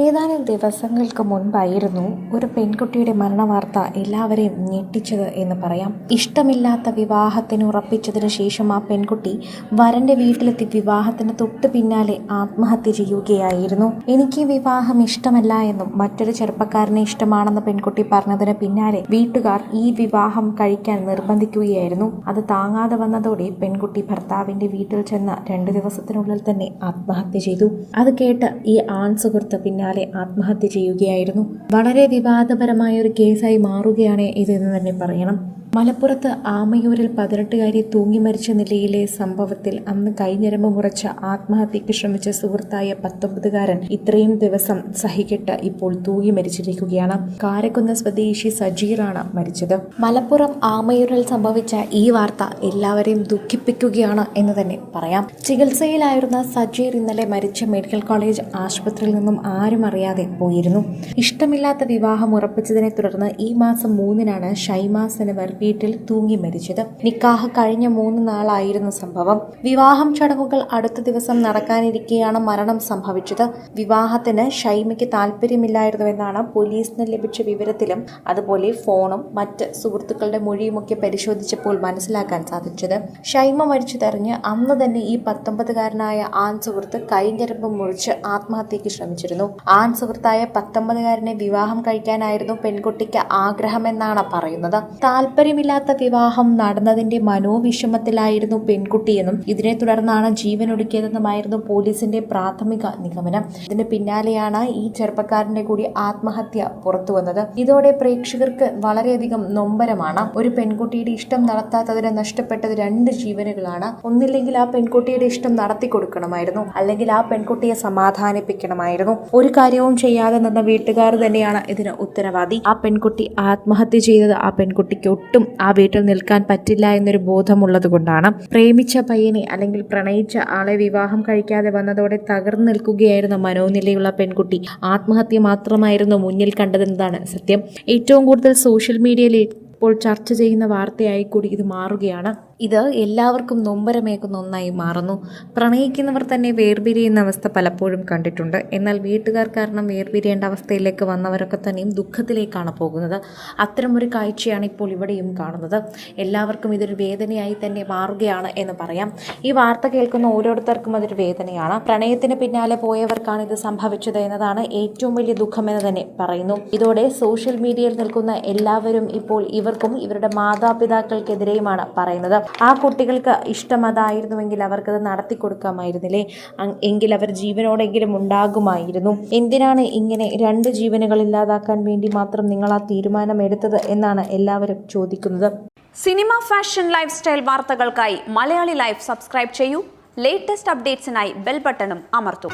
ഏതാനും ദിവസങ്ങൾക്ക് മുൻപായിരുന്നു ഒരു പെൺകുട്ടിയുടെ മരണവാർത്ത എല്ലാവരെയും ഞെട്ടിച്ചത് എന്ന് പറയാം. ഇഷ്ടമില്ലാത്ത വിവാഹത്തിന് ഉറപ്പിച്ചതിന് ശേഷം ആ പെൺകുട്ടി വരന്റെ വീട്ടിലെത്തി വിവാഹത്തിന് തൊട്ട് പിന്നാലെ ആത്മഹത്യ ചെയ്യുകയായിരുന്നു. എനിക്ക് വിവാഹം ഇഷ്ടമല്ല എന്നും മറ്റൊരു ചെറുപ്പക്കാരനെ ഇഷ്ടമാണെന്ന് പെൺകുട്ടി പറഞ്ഞതിന് പിന്നാലെ വീട്ടുകാർ ഈ വിവാഹം കഴിക്കാൻ നിർബന്ധിക്കുകയായിരുന്നു. അത് താങ്ങാതെ വന്നതോടെ പെൺകുട്ടി ഭർത്താവിന്റെ വീട്ടിൽ ചെന്ന രണ്ട് ദിവസത്തിനുള്ളിൽ തന്നെ ആത്മഹത്യ ചെയ്തു. അത് കേട്ട് ഈ ആൺ സുഹൃത്ത് പിന്നാലെ ആത്മഹത്യ ചെയ്യുകയായിരുന്നു. വളരെ വിവാദപരമായ ഒരു കേസായി മാറുകയാണ് ഇതെന്ന് തന്നെ പറയണം. മലപ്പുറത്ത് ആമയൂരിൽ പതിനെട്ടുകാരി തൂങ്ങി മരിച്ച നിലയിലെ സംഭവത്തിൽ അന്ന് കൈഞ്ഞരമ്പ് മുറച്ച ആത്മഹത്യയ്ക്ക് ശ്രമിച്ച സുഹൃത്തായ പത്തൊമ്പതുകാരൻ ഇത്രയും ദിവസം സഹികെട്ട് ഇപ്പോൾ തൂങ്ങി മരിച്ചിരിക്കുകയാണ്. കാരക്കുന്ന് സ്വദേശി സജീറാണ് മരിച്ചത്. മലപ്പുറം ആമയൂരിൽ സംഭവിച്ച ഈ വാർത്ത എല്ലാവരെയും ദുഃഖിപ്പിക്കുകയാണ് എന്ന് തന്നെ പറയാം. ചികിത്സയിലായിരുന്ന സജീർ ഇന്നലെ മരിച്ച മെഡിക്കൽ കോളേജ് ആശുപത്രിയിൽ നിന്നും ആരും അറിയാതെ പോയിരുന്നു. ഇഷ്ടമില്ലാത്ത വിവാഹം ഉറപ്പിച്ചതിനെ തുടർന്ന് ഈ മാസം മൂന്നിനാണ് ഷൈമാസ് എന്നിവർ വീട്ടിൽ തൂങ്ങി മരിച്ചത്. നിക്കാഹ് കഴിഞ്ഞ മൂന്ന് നാളായിരുന്നു സംഭവം. വിവാഹം ചടങ്ങുകൾ അടുത്ത ദിവസം നടക്കാനിരിക്കെയാണ് മരണം സംഭവിച്ചത്. വിവാഹത്തിന് ഷൈമയ്ക്ക് താല്പര്യമില്ലായിരുന്നുവെന്നാണ് പോലീസിന് ലഭിച്ച വിവരത്തിലും അതുപോലെ ഫോണും മറ്റ് സുഹൃത്തുക്കളുടെ മൊഴിയുമൊക്കെ പരിശോധിച്ചപ്പോൾ മനസ്സിലാക്കാൻ സാധിച്ചത്. ഷൈമ മരിച്ചതറിഞ്ഞ് അന്ന് തന്നെ ഈ പത്തൊമ്പതുകാരനായ ആൺ സുഹൃത്ത് കൈഞ്ഞരമ്പ് മുറിച്ച് ആത്മഹത്യയ്ക്ക് ശ്രമിച്ചിരുന്നു. ആൺ സുഹൃത്തായ പത്തൊമ്പതുകാരനെ വിവാഹം കഴിക്കാനായിരുന്നു പെൺകുട്ടിക്ക് ആഗ്രഹമെന്നാണ് പറയുന്നത്. താല്പര്യമില്ലാത്ത വിവാഹം നടന്നതിന്റെ മനോവിഷമത്തിലായിരുന്നു പെൺകുട്ടിയെന്നും ഇതിനെ തുടർന്നാണ് ജീവനൊടുക്കിയതെന്നുമായിരുന്നു പോലീസിന്റെ പ്രാഥമിക നിഗമനം. ഇതിന് പിന്നാലെയാണ് ഈ ചെറുപ്പക്കാരന്റെ കൂടി ആത്മഹത്യ പുറത്തു വന്നത്. ഇതോടെ പ്രേക്ഷകർക്ക് വളരെയധികം നൊമ്പരമാണ്. ഒരു പെൺകുട്ടിയുടെ ഇഷ്ടം നടത്താത്തതിന് നഷ്ടപ്പെട്ടത് രണ്ട് ജീവനുകളാണ്. ഒന്നില്ലെങ്കിൽ ആ പെൺകുട്ടിയുടെ ഇഷ്ടം നടത്തി കൊടുക്കണമായിരുന്നു. അല്ലെങ്കിൽ ആ പെൺകുട്ടിയെ സമാധാനിപ്പിക്കണമായിരുന്നു. ഒരു കാര്യവും ചെയ്യാതെ നിന്ന വീട്ടുകാർ തന്നെയാണ് ഇതിന് ഉത്തരവാദി. ആ പെൺകുട്ടി ആത്മഹത്യ ചെയ്തത് ആ പെൺകുട്ടിക്ക് ഒട്ടും ആ വീട്ടിൽ നിൽക്കാൻ പറ്റില്ല എന്നൊരു ബോധമുള്ളത് കൊണ്ടാണ് പ്രേമിച്ച പയ്യനെ അല്ലെങ്കിൽ പ്രണയിച്ച ആളെ വിവാഹം കഴിക്കാതെ വന്നതോടെ തകർന്നു നിൽക്കുകയായിരുന്ന മനോനിലയുള്ള പെൺകുട്ടി. ആത്മഹത്യ മാത്രമായിരുന്നു മുന്നിൽ കണ്ടതെന്നതാണ് സത്യം. ഏറ്റവും കൂടുതൽ സോഷ്യൽ മീഡിയയിൽ ഇപ്പോൾ ചർച്ച ചെയ്യുന്ന വാർത്തയായി കൂടി ഇത് മാറുകയാണ്. ഇത് എല്ലാവർക്കും നൊമ്പരമേക്കുന്ന ഒന്നായി മാറുന്നു. പ്രണയിക്കുന്നവർ തന്നെ വേർപിരിയുന്ന അവസ്ഥ പലപ്പോഴും കണ്ടിട്ടുണ്ട്. എന്നാൽ വീട്ടുകാർ കാരണം വേർപിരിയേണ്ട അവസ്ഥയിലേക്ക് വന്നവരൊക്കെ തന്നെയും ദുഃഖത്തിലേക്കാണ് പോകുന്നത്. അത്തരമൊരു കാഴ്ചയാണ് ഇപ്പോൾ ഇവിടെയും കാണുന്നത്. എല്ലാവർക്കും ഇതൊരു വേദനയായി തന്നെ മാറുകയാണ് എന്ന് പറയാം. ഈ വാർത്ത കേൾക്കുന്ന ഓരോരുത്തർക്കും അതൊരു വേദനയാണ്. പ്രണയത്തിന് പിന്നാലെ പോയവർക്കാണ് ഇത് സംഭവിച്ചത് എന്നതാണ് ഏറ്റവും വലിയ ദുഃഖമെന്ന് തന്നെ പറയുന്നു. ഇതോടെ സോഷ്യൽ മീഡിയയിൽ നിൽക്കുന്ന എല്ലാവരും ഇപ്പോൾ ഇവർക്കും ഇവരുടെ മാതാപിതാക്കൾക്കെതിരെയുമാണ് പറയുന്നത്. ആ കുട്ടികൾക്ക് ഇഷ്ടം അതായിരുന്നുവെങ്കിൽ അവർക്കത് നടത്തി കൊടുക്കാമായിരുന്നില്ലേ? എങ്കിൽ അവർ ജീവനോടെങ്കിലും ഉണ്ടാകുമായിരുന്നു. എന്തിനാണ് ഇങ്ങനെ രണ്ട് ജീവനുകൾ ഇല്ലാതാക്കാൻ വേണ്ടി മാത്രം നിങ്ങൾ ആ തീരുമാനം എടുത്തത് എന്നാണ് എല്ലാവരും ചോദിക്കുന്നത്. സിനിമ ഫാഷൻ ലൈഫ് സ്റ്റൈൽ വാർത്തകൾക്കായി മലയാളി ലൈഫ് സബ്സ്ക്രൈബ് ചെയ്യൂ. ലേറ്റസ്റ്റ് അപ്ഡേറ്റ്സിനായി ബെൽ ബട്ടണും അമർത്തും.